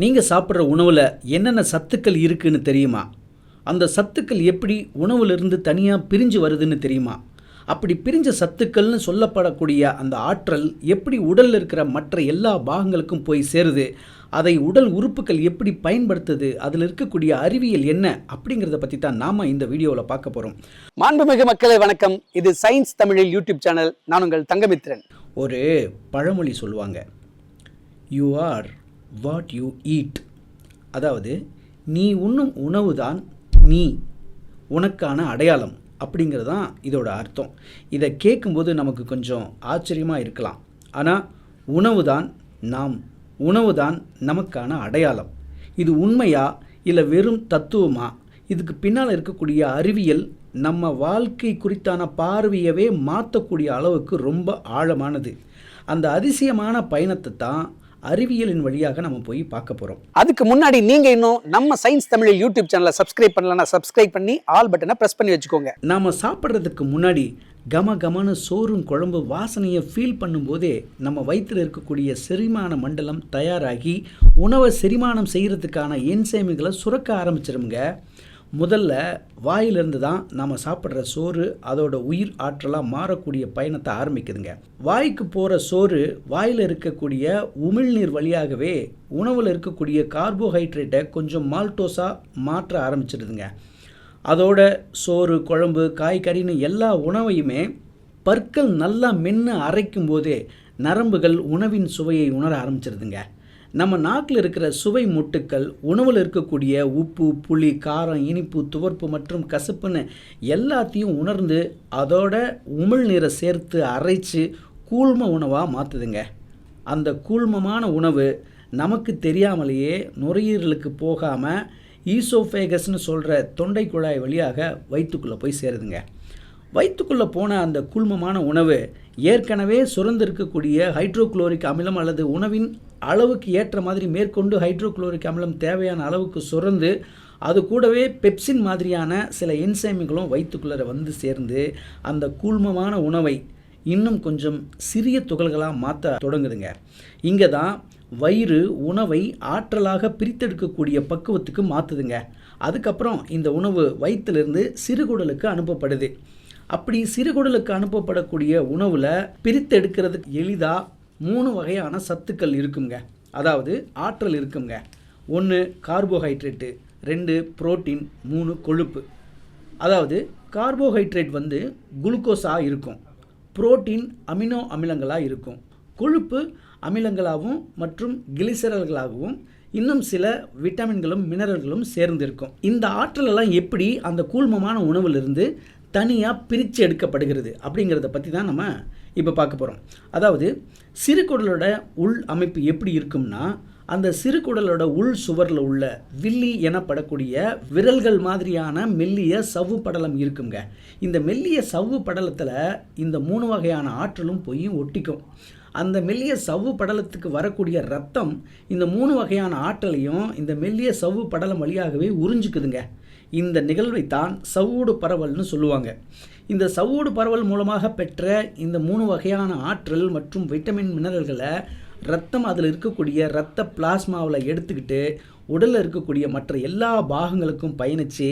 நீங்கள் சாப்பிட்ற உணவில் என்னென்ன சத்துக்கள் இருக்குன்னு தெரியுமா? அந்த சத்துக்கள் எப்படி உணவுலேருந்து தனியாக பிரிஞ்சு வருதுன்னு தெரியுமா? அப்படி பிரிஞ்ச சத்துக்கள்னு சொல்லப்படக்கூடிய அந்த ஆற்றல் எப்படி உடலில் இருக்கிற மற்ற எல்லா பாகங்களுக்கும் போய் சேருது? அதை உடல் உறுப்புகள் எப்படி பயன்படுத்துது? அதில் இருக்கக்கூடிய அறிவியல் என்ன? அப்படிங்கிறத பற்றி தான் நாம் இந்த வீடியோவில் பார்க்க போகிறோம் மாண்புமிகு மக்களே வணக்கம். இது சயின்ஸ் தமிழில் யூடியூப் சேனல். நான் உங்கள் தங்கமித்ரன் ஒரு பழமொழி சொல்லுவாங்க. You are what you eat அதாவது நீ உண்ணும் உணவு தான் நீ. உனக்கான அடையாளம். அப்படிங்கிறது தான் இதோட அர்த்தம். இதை கேட்கும்போது நமக்கு கொஞ்சம் ஆச்சரியமாக இருக்கலாம். ஆனால் உணவு தான் நாம். உணவு தான் நமக்கான அடையாளம். இது உண்மையா இல்லை வெறும் தத்துவமா? இதுக்கு பின்னால் இருக்கக்கூடிய அறிவியல் நம்ம வாழ்க்கை குறித்தான பார்வையவே மாற்றக்கூடிய அளவுக்கு ரொம்ப ஆழமானது. அந்த அதிசயமான பயணத்தை தான் அறிவியலின் வழியாக நம்ம போய் பார்க்க போகிறோம் அதுக்கு முன்னாடி நீங்க இன்னும் நம்ம சயின்ஸ் தமிழில் யூடியூப் சேனலை சப்ஸ்கிரைப் பண்ணலன்னா சப்ஸ்கிரைப் பண்ணி ஆல் பட்டனை பிரஸ் பண்ணி வச்சுக்கோங்க. நாம் சாப்பிட்றதுக்கு முன்னாடி கம கமன்னு சோறும் குழம்பு வாசனையை ஃபீல் பண்ணும்போதே நம்ம வயிற்றில் இருக்கக்கூடிய செரிமான மண்டலம் தயாராகி உணவை செரிமானம் செய்கிறதுக்கான என்சைமுகளை சுரக்க ஆரம்பிச்சிருங்க முதல்ல வாயிலிருந்து தான் நாம் சாப்பிட்ற சோறு அதோட உயிர் ஆற்றலாக மாறக்கூடிய பயணத்தை ஆரம்பிக்குதுங்க. வாய்க்கு போகிற சோறு வாயில் இருக்கக்கூடிய உமிழ்நீர் வழியாகவே உணவில் இருக்கக்கூடிய கார்போஹைட்ரேட்டை கொஞ்சம் மால்டோஸாக மாற்ற ஆரம்பிச்சிடுதுங்க. அதோட சோறு குழம்பு காய்கறின்னு எல்லா உணவையுமே பற்கள் நல்லா மென்று அரைக்கும் போதே நரம்புகள் உணவின் சுவையை உணர ஆரம்பிச்சிருதுங்க நம்ம நாக்கில் இருக்கிற சுவை முட்டுக்கள் உணவில் இருக்கக்கூடிய உப்பு புளி காரம் இனிப்பு துவர்ப்பு மற்றும் கசப்புன்னு எல்லாத்தையும் உணர்ந்து அதோட உமிழ்நீரை சேர்த்து அரைச்சு கூழ்ம உணவாக மாற்றுதுங்க அந்த கூழ்மமான உணவு நமக்கு தெரியாமலேயே நுரையீரலுக்கு போகாமல் ஈசோஃபேகஸ்னு சொல்கிற தொண்டை குழாய் வழியாக வயிற்றுக்குள்ளே போய் சேருதுங்க. வயிற்றுக்குள்ளே போன அந்த கூழ்மமான உணவு ஏற்கனவே சுரந்திருக்கக்கூடிய ஹைட்ரோக்ளோரிக் அமிலம் அல்லது உணவின் அளவுக்கு ஏற்ற மாதிரி மேற்கொண்டு ஹைட்ரோக்ளோரிக் அமிலம் தேவையான அளவுக்கு சுரந்து அது கூடவே பெப்சின் மாதிரியான சில என்சைமிகளும் வயிற்றுக்குள்ளே வந்து சேர்ந்து அந்த கூழ்மமான உணவை இன்னும் கொஞ்சம் சிறிய துகள்களாக மாற்ற தொடங்குதுங்க. இங்கே தான் வயிறு உணவை ஆற்றலாக பிரித்தெடுக்கக்கூடிய பக்குவத்துக்கு மாற்றுதுங்க அதுக்கப்புறம் இந்த உணவு வயிற்றிலிருந்து சிறுகுடலுக்கு அனுப்பப்படுது. அப்படி சிறுகுடலுக்கு அனுப்பப்படக்கூடிய உணவில் பிரித்தெடுக்கிறதுக்கு எளிதாக மூணு வகையான சத்துக்கள் இருக்குங்க. அதாவது ஆற்றல் இருக்குங்க. ஒன்று கார்போஹைட்ரேட்டு ரெண்டு புரோட்டீன் மூணு கொழுப்பு. அதாவது கார்போஹைட்ரேட் வந்து குளுக்கோஸாக இருக்கும். புரோட்டீன் அமினோ அமிலங்களாக இருக்கும். கொழுப்பு அமிலங்களாகவும் மற்றும் கிளிசரல்களாகவும் இன்னும் சில விட்டமின்களும் மினரல்களும் சேர்ந்திருக்கும். இந்த ஆற்றலெல்லாம் எப்படி அந்த கூழ்மமான உணவிலிருந்து தனியாக பிரித்து எடுக்கப்படுகிறது அப்படிங்கிறத பற்றி தான் நம்ம இப்போ பார்க்க போகிறோம் அதாவது சிறுகுடலோட உள் அமைப்பு எப்படி இருக்கும்னா அந்த சிறுகுடலோட உள் சுவரில் உள்ள வில்லி எனப்படக்கூடிய விரல்கள் மாதிரியான மெல்லிய சவ்வு படலம் இருக்குங்க. இந்த மெல்லிய சவ்வு படலத்தில் இந்த மூணு வகையான ஆற்றலும் பொய்யும் ஒட்டிக்கும். அந்த மெல்லிய சவ்வு படலத்துக்கு வரக்கூடிய ரத்தம் இந்த மூணு வகையான ஆற்றலையும் இந்த மெல்லிய சவ்வு படலம் வழியாகவே உறிஞ்சிக்குதுங்க. இந்த நிகழ்வை தான் சவ்வூடு பரவல்னு சொல்லுவாங்க. இந்த சவ்வூடு பரவல் மூலமாக பெற்ற இந்த மூணு வகையான ஆற்றல் மற்றும் விட்டமின் மினரல்களை ரத்தம் அதில் இருக்கக்கூடிய ரத்த பிளாஸ்மாவில் எடுத்துக்கிட்டு உடலில் இருக்கக்கூடிய மற்ற எல்லா பாகங்களுக்கும் பயணித்து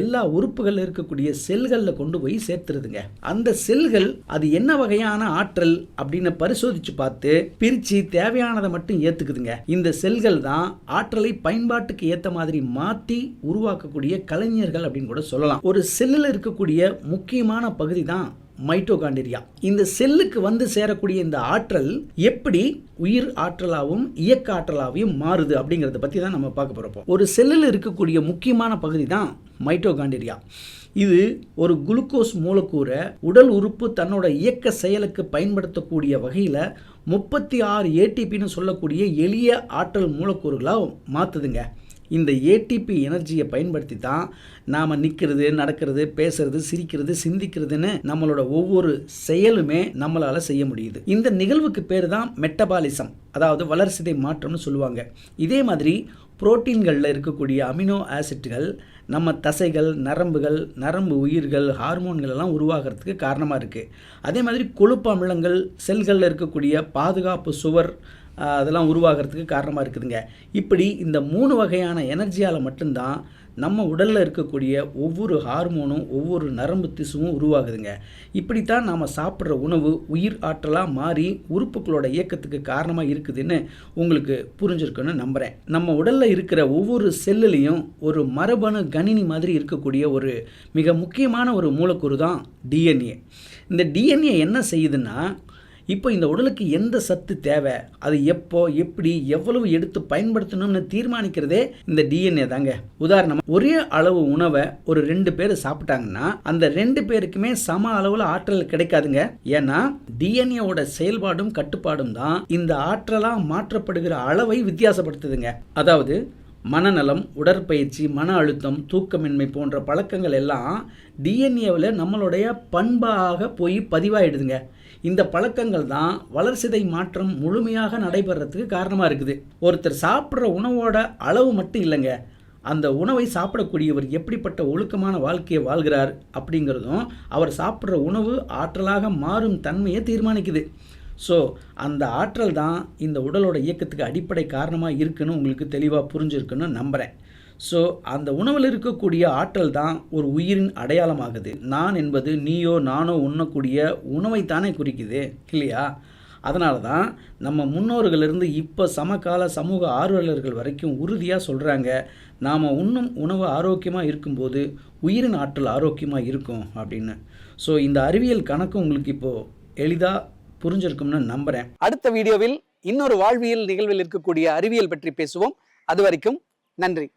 எல்லா உறுப்புகளில் இருக்கக்கூடிய செல்களில் கொண்டு போய் சேர்த்துருதுங்க. அந்த செல்கள் அது என்ன வகையான ஆற்றல் அப்படின்னு பரிசோதித்து பார்த்து பிரித்து தேவையானதை மட்டும் ஏற்றுக்குதுங்க இந்த செல்கள் தான் ஆற்றலை பயன்பாட்டுக்கு ஏற்ற மாதிரி மாற்றி உருவாக்கக்கூடிய கலைஞர்கள் அப்படின்னு கூட சொல்லலாம். ஒரு செல்லில் இருக்கக்கூடிய முக்கியமான பகுதி தான் மைட்டோகாண்டிரியா இந்த செல்லுக்கு வந்து சேரக்கூடிய இந்த ஆற்றல் எப்படி உயிர் ஆற்றலாகவும் இயக்க ஆற்றலாகவும் மாறுது அப்படிங்கிறத பற்றி தான் நம்ம பார்க்க போகிறப்போ ஒரு செல்லில் இருக்கக்கூடிய முக்கியமான பகுதி தான் மைட்டோகாண்டிரியா இது ஒரு குளுக்கோஸ் மூலக்கூறை உடல் உறுப்பு தன்னோட இயக்க செயலுக்கு பயன்படுத்தக்கூடிய வகையில் முப்பத்தி ஆறு ஏடிபின்னு சொல்லக்கூடிய எளிய ஆற்றல் மூலக்கூறுகளாக மாற்றுதுங்க இந்த ஏடிபி எனர்ஜியை பயன்படுத்தி தான் நாம் நிற்கிறது நடக்கிறது பேசுறது சிரிக்கிறது சிந்திக்கிறதுன்னு நம்மளோட ஒவ்வொரு செயலுமே நம்மளால் செய்ய முடியுது. இந்த நிகழ்வுக்கு பேர் தான் மெட்டபாலிசம் அதாவது வளர்சிதை மாற்றம்னு சொல்லுவாங்க. இதே மாதிரி புரோட்டீன்களில் இருக்கக்கூடிய அமினோ ஆசிட்கள் நம்ம தசைகள் நரம்புகள் நரம்பு உயிர்கள் ஹார்மோன்கள் எல்லாம் உருவாகிறதுக்கு காரணமாக இருக்குது அதே மாதிரி கொழுப்பு அமிலங்கள் செல்களில் இருக்கக்கூடிய பாதுகாப்பு சுவர் அதெல்லாம் உருவாகிறதுக்கு காரணமாக இருக்குதுங்க. இப்படி இந்த மூணு வகையான எனர்ஜியால் மட்டும்தான் நம்ம உடலில் இருக்கக்கூடிய ஒவ்வொரு ஹார்மோனும் ஒவ்வொரு நரம்பு திசுவும் உருவாகுதுங்க. இப்படித்தான் நாம் சாப்பிட்ற உணவு உயிர் ஆற்றலாக மாறி உறுப்புகளோட இயக்கத்துக்கு காரணமாக இருக்குதுன்னு உங்களுக்கு புரிஞ்சிருக்குன்னு நம்புகிறேன் நம்ம உடலில் இருக்கிற ஒவ்வொரு செல்லுலேயும் ஒரு மரபணு கணினி மாதிரி இருக்கக்கூடிய ஒரு மிக முக்கியமான ஒரு மூலக்கூறு தான் டிஎன்ஏ இந்த டிஎன்ஏ என்ன செய்யுதுன்னா இப்போ இந்த உடலுக்கு எந்த சத்து தேவை? அது எப்போ எப்படி எவ்வளவு எடுத்து பயன்படுத்தணும்னு தீர்மானிக்கிறதே இந்த டிஎன்ஏ தாங்க. உதாரணம் ஒரே அளவு உணவை ஒரு ரெண்டு பேர் சாப்பிட்டாங்கன்னா அந்த ரெண்டு பேருக்குமே சம அளவில் ஆற்றல் கிடைக்காதுங்க. ஏன்னா டிஎன்ஏவோட செயல்பாடும் கட்டுப்பாடும் தான் இந்த ஆற்றலாக மாற்றப்படுகிற அளவை வித்தியாசப்படுத்துதுங்க. அதாவது மனநலம் உடற்பயிற்சி மன அழுத்தம் தூக்கமின்மை போன்ற பழக்கங்கள் எல்லாம் டிஎன்ஏவில் நம்மளுடைய பண்பாக போய் பதிவாயிடுதுங்க. இந்த பழக்கங்கள் தான் வளர்சிதை மாற்றம் முழுமையாக நடைபெறத்துக்கு காரணமாக இருக்குது. ஒருத்தர் சாப்பிட்ற உணவோட அளவு மட்டும் இல்லைங்க. அந்த உணவை சாப்பிடக்கூடியவர் எப்படிப்பட்ட ஒழுக்கமான வாழ்க்கையை வாழ்கிறார் அப்படிங்கிறதும் அவர் சாப்பிட்ற உணவு ஆற்றலாக மாறும் தன்மையை தீர்மானிக்குது. ஸோ அந்த ஆற்றல் தான் இந்த உடலோட இயக்கத்துக்கு அடிப்படை காரணமாக இருக்குன்னு உங்களுக்கு தெளிவாக புரிஞ்சிருக்குன்னு நம்புகிறேன் ஸோ அந்த உணவில் இருக்கக்கூடிய ஆற்றல் தான் ஒரு உயிரின் அடையாளமாகுது. நான் என்பது நீயோ நானோ உண்ணக்கூடிய உணவை தானே குறிக்குது இல்லையா? அதனால தான் நம்ம முன்னோர்களிருந்து இப்போ சமகால சமூக ஆர்வலர்கள் வரைக்கும் உறுதியாக சொல்கிறாங்க நாம் உண்ணும் உணவு ஆரோக்கியமாக இருக்கும்போது உயிரின் ஆற்றல் ஆரோக்கியமாக இருக்கும் அப்படின்னு. ஸோ இந்த அறிவியல் கணக்கு உங்களுக்கு இப்போது எளிதாக புரிஞ்சிருக்கும்னு நம்புகிறேன் அடுத்த வீடியோவில் இன்னொரு வாழ்வியல் நிகழ்வில் இருக்கக்கூடிய அறிவியல் பற்றி பேசுவோம். அது வரைக்கும் நன்றி.